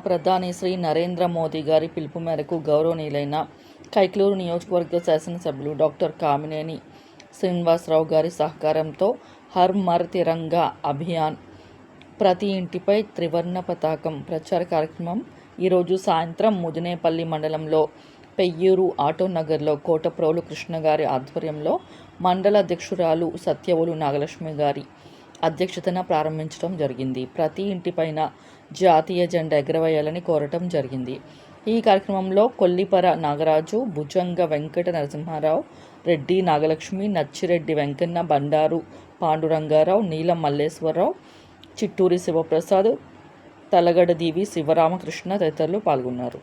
ప్రధాని శ్రీ నరేంద్ర మోదీ గారి పిలుపు మేరకు గౌరవనీయులైన కైక్లూరు నియోజకవర్గ శాసనసభ్యులు డాక్టర్ కామినేని శ్రీనివాసరావు గారి సహకారంతో హర్ మర్ తిరంగా అభియాన్ ప్రతి ఇంటిపై త్రివర్ణ పతాకం ప్రచార కార్యక్రమం ఈరోజు సాయంత్రం ముదినేపల్లి మండలంలో పెయ్యూరు ఆటో నగర్లో కోటప్రోలు కృష్ణ గారి ఆధ్వర్యంలో మండల అధ్యక్షురాలు సత్యవులు నాగలక్ష్మి గారి అధ్యక్షతన ప్రారంభించడం జరిగింది. ప్రతి ఇంటిపైన జాతీయ జెండా ఎగరవేయాలని కోరటం జరిగింది. ఈ కార్యక్రమంలో కొల్లిపర నాగరాజు భుజంగ వెంకట నరసింహారావు రెడ్డి నాగలక్ష్మి నచ్చిరెడ్డి వెంకన్న బండారు పాండురంగారావు నీలం మల్లేశ్వరరావు చిట్టూరి శివప్రసాద్ తలగడ దీవి శివరామకృష్ణ తదితరులు పాల్గొన్నారు.